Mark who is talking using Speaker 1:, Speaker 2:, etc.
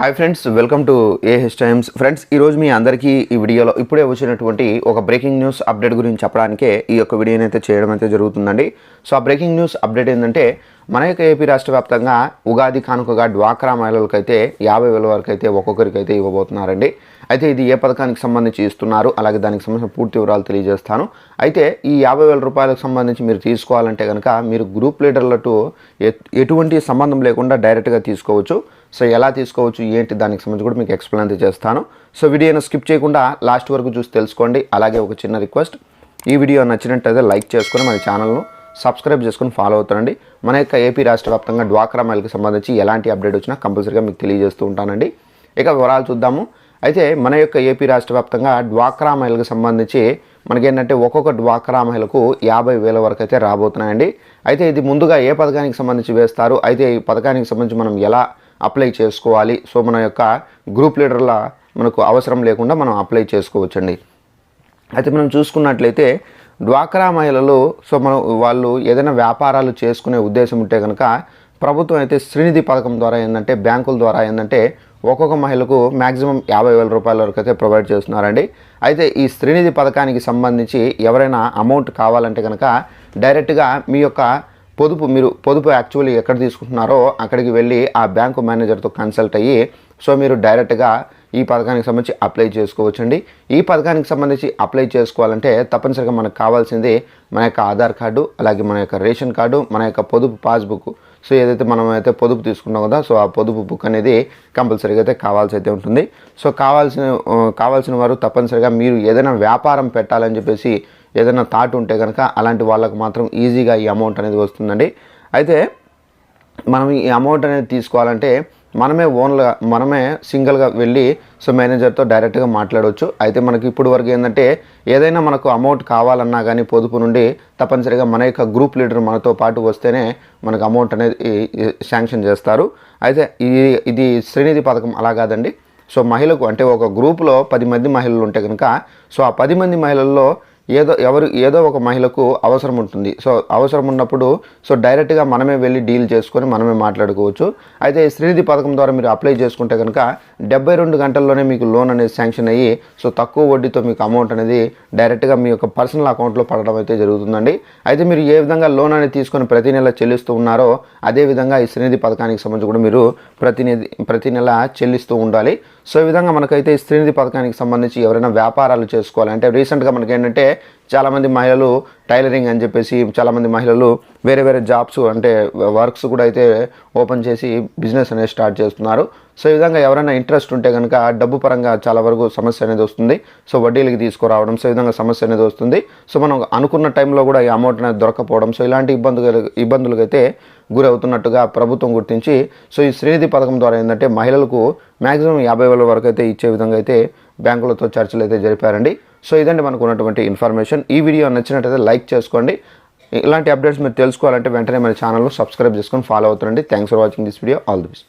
Speaker 1: Hi friends welcome to AH times friends ఈరోజు మీ అందరికీ ఈ వీడియోలో ఇప్పుడే వచ్చినటువంటి ఒక బ్రేకింగ్ న్యూస్ అప్డేట్ గురించి చెప్పడానికే ఈ యొక్క వీడియోని అయితే చేయడం అయితే జరుగుతుందండి. సో ఆ బ్రేకింగ్ న్యూస్ అప్డేట్ ఏంటంటే మన యొక్క ఏపీ రాష్ట్ర వ్యాప్తంగా ఉగాది కానుకగా డ్వాక్రా మహిళలకైతే యాభై వేల వరకు అయితే ఒక్కొక్కరికి అయితే ఇవ్వబోతున్నారండి. అయితే ఇది ఏ పథకానికి సంబంధించి ఇస్తున్నారు? అలాగే దానికి సంబంధించిన పూర్తి వివరాలు తెలియజేస్తాను. అయితే ఈ యాభై వేల రూపాయలకు సంబంధించి మీరు తీసుకోవాలంటే కనుక మీరు గ్రూప్ లీడర్లతో ఎటువంటి సంబంధం లేకుండా డైరెక్ట్గా తీసుకోవచ్చు. సో ఎలా తీసుకోవచ్చు? ఏంటి దానికి సంబంధించి కూడా మీకు ఎక్స్ప్లెయిన్ అయితే చేస్తాను. సో వీడియోను స్కిప్ చేయకుండా లాస్ట్ వరకు చూసి తెలుసుకోండి. అలాగే ఒక చిన్న రిక్వెస్ట్ ఈ వీడియో నచ్చినట్టయితే లైక్ చేసుకొని మన ఛానల్ను సబ్స్క్రైబ్ చేసుకొని ఫాలో అవుతానండి మన యొక్క ఏపీ రాష్ట్ర వ్యాప్తంగా డ్వాక్రా మహిళకి సంబంధించి ఎలాంటి అప్డేట్ వచ్చినా కంపల్సరీగా మీకు తెలియజేస్తూ ఉంటానండి. ఇక వివరాలు చూద్దాము. అయితే మన యొక్క ఏపీ రాష్ట్ర వ్యాప్తంగా డ్వాక్రా మహిళకు సంబంధించి మనకేంటంటే ఒక్కొక్క డ్వాక్రా మహిళకు యాభై వేల వరకు అయితే రాబోతున్నాయండి. అయితే ఇది ముందుగా ఏ పథకానికి సంబంధించి వేస్తారు? అయితే ఈ పథకానికి సంబంధించి మనం ఎలా అప్లై చేసుకోవాలి. సో మన యొక్క గ్రూప్ లీడర్ల మనకు అవసరం లేకుండా మనం అప్లై చేసుకోవచ్చండి. అయితే మనం చూసుకున్నట్లయితే డ్వాక్రా మహిళలు సో మనం వాళ్ళు ఏదైనా వ్యాపారాలు చేసుకునే ఉద్దేశం ఉంటే కనుక ప్రభుత్వం అయితే శ్రీనిధి పథకం ద్వారా ఏంటంటే బ్యాంకుల ద్వారా ఏంటంటే ఒక్కొక్క మహిళకు మ్యాక్సిమం యాభై వేల రూపాయల వరకు అయితే ప్రొవైడ్ చేస్తున్నారండి. అయితే ఈ శ్రీనిధి పథకానికి సంబంధించి ఎవరైనా అమౌంట్ కావాలంటే కనుక డైరెక్ట్గా మీ యొక్క పొదుపు మీరు పొదుపు యాక్చువల్లీ ఎక్కడ తీసుకుంటున్నారో అక్కడికి వెళ్ళి ఆ బ్యాంకు మేనేజర్తో కన్సల్ట్ అయ్యి సో మీరు డైరెక్ట్గా ఈ పథకానికి సంబంధించి అప్లై చేసుకోవచ్చండి. ఈ పథకానికి సంబంధించి అప్లై చేసుకోవాలంటే తప్పనిసరిగా మనకు కావాల్సింది మన యొక్క ఆధార్ కార్డు అలాగే మన యొక్క రేషన్ కార్డు మన యొక్క పొదుపు పాస్బుక్. సో ఏదైతే మనం అయితే పొదుపు తీసుకున్నాం కదా సో ఆ పొదుపు బుక్ అనేది కంపల్సరీగా అయితే కావాల్సి అయితే ఉంటుంది. సో కావాల్సిన కావాల్సిన వారు తప్పనిసరిగా మీరు ఏదైనా వ్యాపారం పెట్టాలని చెప్పేసి ఏదైనా థాట్ ఉంటే కనుక అలాంటి వాళ్ళకు మాత్రం ఈజీగా ఈ అమౌంట్ అనేది వస్తుందండి. అయితే మనం ఈ అమౌంట్ అనేది తీసుకోవాలంటే మనమే ఓన్గా మనమే సింగిల్గా వెళ్ళి సో మేనేజర్తో డైరెక్ట్గా మాట్లాడవచ్చు అయితే మనకి ఇప్పుడు వరకు ఏంటంటే ఏదైనా మనకు అమౌంట్ కావాలన్నా కానీ పొదుపు నుండి తప్పనిసరిగా మన యొక్క గ్రూప్ లీడర్ మనతో పాటు వస్తేనే మనకు అమౌంట్ అనేది శాంక్షన్ చేస్తారు. అయితే ఇది ఇది శ్రీనిధి పథకం అలా కాదండి. సో మహిళకు అంటే ఒక గ్రూప్లో పది మంది మహిళలు ఉంటే కనుక సో ఆ పది మంది మహిళల్లో ఏదో ఎవరు ఏదో ఒక మహిళకు అవసరం ఉంటుంది సో అవసరం ఉన్నప్పుడు సో డైరెక్ట్గా మనమే వెళ్ళి డీల్ చేసుకొని మనమే మాట్లాడుకోవచ్చు. అయితే ఈ శ్రీనిధి పథకం ద్వారా మీరు అప్లై చేసుకుంటే కనుక డెబ్బై రెండు గంటల్లోనే మీకు లోన్ అనేది శాంక్షన్ అయ్యి సో తక్కువ వడ్డీతో మీకు అమౌంట్ అనేది డైరెక్ట్గా మీ యొక్క పర్సనల్ అకౌంట్లో పడడం అయితే జరుగుతుందండి. అయితే మీరు ఏ విధంగా లోన్ అనేది తీసుకొని ప్రతి నెల చెల్లిస్తూ ఉన్నారో అదే విధంగా ఈ శ్రీనిధి పథకానికి సంబంధించి కూడా మీరు ప్రతినిధి ప్రతి నెల చెల్లిస్తూ ఉండాలి. సో ఈ విధంగా మనకైతే ఈ పథకానికి సంబంధించి ఎవరైనా వ్యాపారాలు చేసుకోవాలంటే రీసెంట్గా మనకి ఏంటంటే చాలామంది మహిళలు టైలరింగ్ అని చెప్పేసి చాలామంది మహిళలు వేరే వేరే జాబ్స్ అంటే వర్క్స్ కూడా అయితే ఓపెన్ చేసి బిజినెస్ అనేది స్టార్ట్ చేస్తున్నారు. సో ఈ విధంగా ఎవరైనా ఇంట్రెస్ట్ ఉంటే కనుక డబ్బు పరంగా చాలా వరకు సమస్య అనేది వస్తుంది. సో వడ్డీలకి తీసుకురావడం సో ఈ విధంగా సమస్య అనేది వస్తుంది. సో మనం అనుకున్న టైంలో కూడా ఈ అమౌంట్ అనేది దొరకపోవడం సో ఇలాంటి ఇబ్బందులు ఇబ్బందులకు అయితే గురవుతున్నట్టుగా ప్రభుత్వం గుర్తించి సో ఈ శ్రీనిధి పథకం ద్వారా ఏంటంటే మహిళలకు మ్యాక్సిమం యాభై వేల వరకు అయితే ఇచ్చే విధంగా అయితే బ్యాంకులతో చర్చలు అయితే జరిపారండి. సో ఇదండి మనకు ఉన్నటువంటి ఇన్ఫర్మేషన్. ఈ వీడియో నచ్చినట్టయితే లైక్ చేసుకోండి. ఇలాంటి అప్డేట్స్ మీరు తెలుసుకోవాలంటే వెంటనే మన ఛానల్ను సబ్స్క్రైబ్ చేసుకొని follow అవుతుండండి. Thanks for watching this video all the best